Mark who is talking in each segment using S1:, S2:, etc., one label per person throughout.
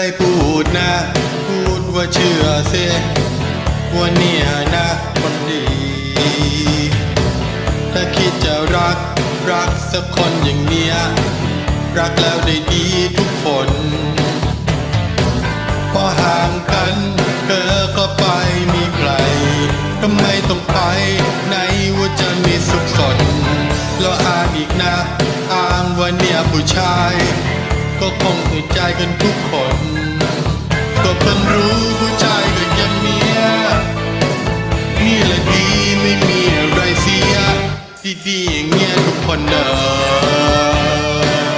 S1: เลยพูดนะพูดว่าเชื่อเสียว่าเนี่ยนะคนดี ถ้าคิดจะรักรักสักคนอย่างเนี้ย รักแล้วได้ดีทุกคน พอห่างกันเธอก็ไปมีใครทำไมต้องไปไหนว่าจะมีสุขสนแล้วอ้างอีกนะ อ้างว่าเนี่ยผู้ชาย ก็คงอึดใจกันทุกคน ก็เพิ่งรู้ผู้ชายก็ยังเนี้ยนี่แหละดีไม่มีอะไรเสียดีๆอย่างเงี้ยทุกคนเนอะ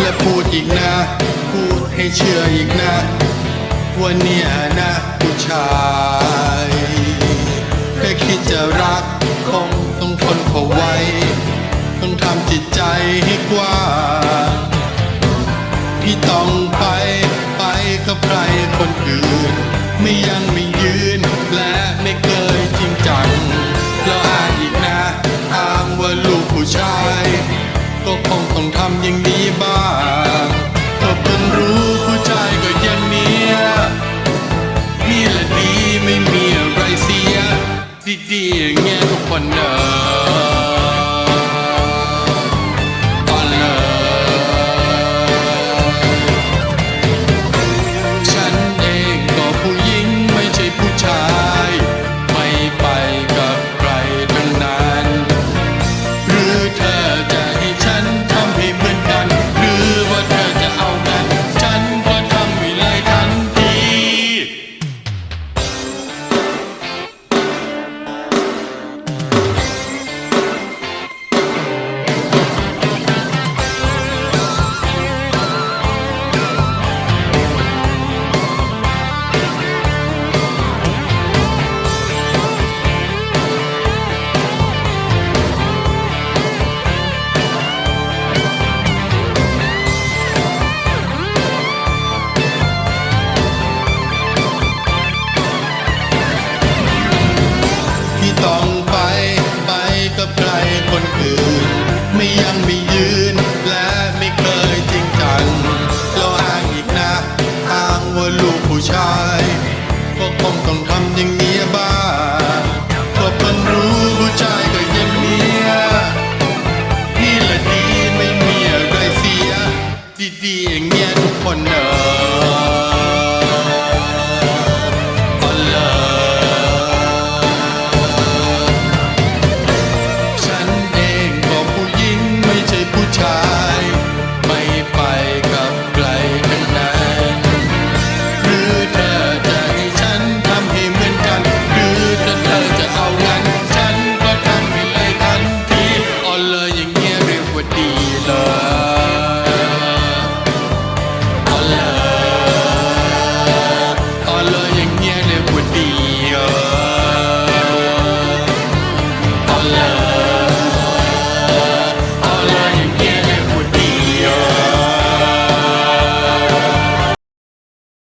S1: และพูดอีกนะ พูดให้เชื่ออีกนะว่าเนี่ยนะผู้ชายแค่คิดจะรักคง ทนเขาไว้ ต้องทำจิตใจให้กว้างพี่ต้องไปไปกับใครคนอื่น ไม่ยังไม่ยืน และไม่เคยจริงจังแล้วอ้างอีกนะอ้างว่าลูกผู้ชาย ก็คงต้องทำอย่างนี้บ้างก็เพิ่งรู้ผู้ชายก็อย่างเนี้ยนี่แหละดีไม่มีอะไรเสียดีๆอย่างเงี้ย คืน ไม่ยังไม่ยืน และไม่เคยจริงจังเราอ้างอีกนะอ้างว่าลูกผู้ชายก็คงต้องทำอย่างนี้บ้างก็เพิ่นรู้ผู้ชายก็ยังเมียนี่แหละดีไม่มีอะไรเสีย ดีๆอย่างเงี้ยทุกคนเนอะ